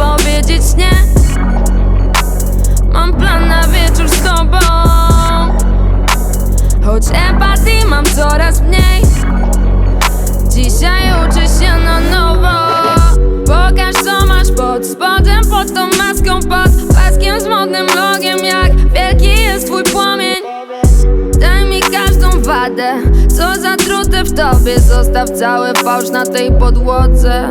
powiedzieć nie. Mam plan na wieczór z tobą. Choć empatii mam coraz mniej. Dzisiaj uczę się na nowo. Pokaż co masz pod spodem Pod tą maską, pod paskiem z modnym logiem. Jak wielki jest twój płomień. Daj mi każdą wadę. Co zatrute w tobie Zostaw cały fałsz na tej podłodze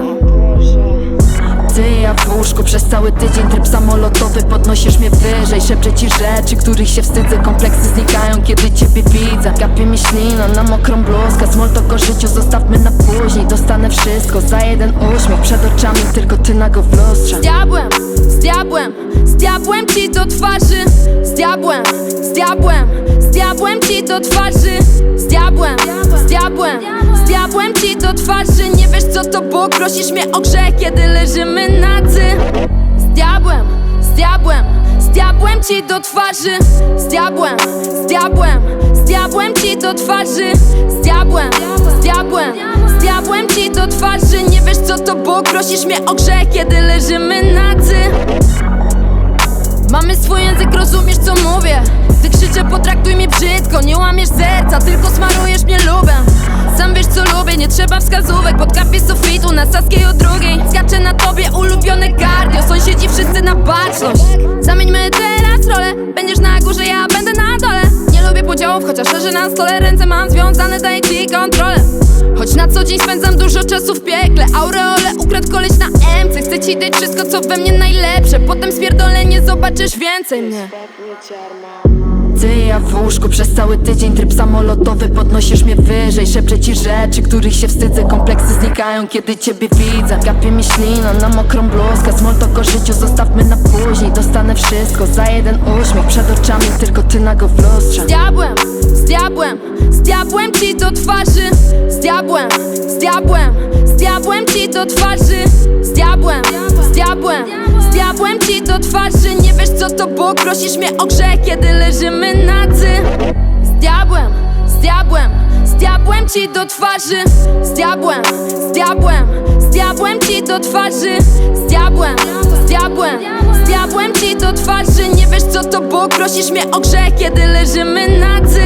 przez cały tydzień tryb samolotowy Podnosisz mnie wyżej, szepczę ci rzeczy Których się wstydzę, kompleksy znikają Kiedy ciebie widzę, kapie mi ślina Na mokrą bluzkę, smoltok o życiu Zostawmy na później, dostanę wszystko Za jeden uśmiech, przed oczami Tylko ty nago w lustrze Z diabłem, z diabłem, z diabłem ci do twarzy. Z diabłem, z diabłem, z diabłem ci do twarzy. Z diabłem, z diabłem, z diabłem ci do twarzy. Nie wiesz co to Bóg, prosisz mnie o grzech Kiedy leżymy diabłem, z diabłem, z diabłem ci do twarzy. Z diabłem, z diabłem, z diabłem ci do twarzy. Z diabłem, z diabłem, z diabłem ci do twarzy. Nie wiesz co to Bóg, prosisz mnie o grzech Kiedy leżymy nadzy. Mamy swój język, rozumiesz co mówię. Gdy krzyczę, potraktuj mnie brzydko. Nie łamiesz serca, tylko smarujesz mnie lubem Sam wiesz co lubię, nie trzeba wskazówek Pod kapie sufitu, na Saskiej o drugiej. Skaczę na tobie, ulubione chociaż leży na stole Ręce mam związane, daję ci kontrolę. Choć na co dzień spędzam dużo czasu w piekle Aureole ukradł koleś na MC Chcę ci dać wszystko co we mnie najlepsze. Potem spierdolę, nie zobaczysz więcej mnie. Ty ja w łóżku przez cały tydzień tryb samolotowy Podnosisz mnie wyżej, szepczę ci rzeczy Których się wstydzę, kompleksy znikają Kiedy ciebie widzę, kapie mi ślina Na mokrą bluzkę, smoltok o życiu Zostawmy na później, dostanę wszystko Za jeden uśmiech, przed oczami Tylko ty nago w lustrze. Z diabłem, z diabłem, z diabłem ci do twarzy. Z diabłem, z diabłem, z diabłem ci do twarzy. Z diabłem, z diabłem, z diabłem ci do twarzy. Nie wiesz co to Bóg, prosisz mnie o grzech Kiedy leżymy diabłem, z diabłem, z diabłem ci do twarzy. Z diabłem, z diabłem, z diabłem ci do twarzy. Z diabłem, z diabłem, z diabłem ci do twarzy. Nie wiesz co to Bóg, prosisz mnie o grzech Kiedy leżymy nadzy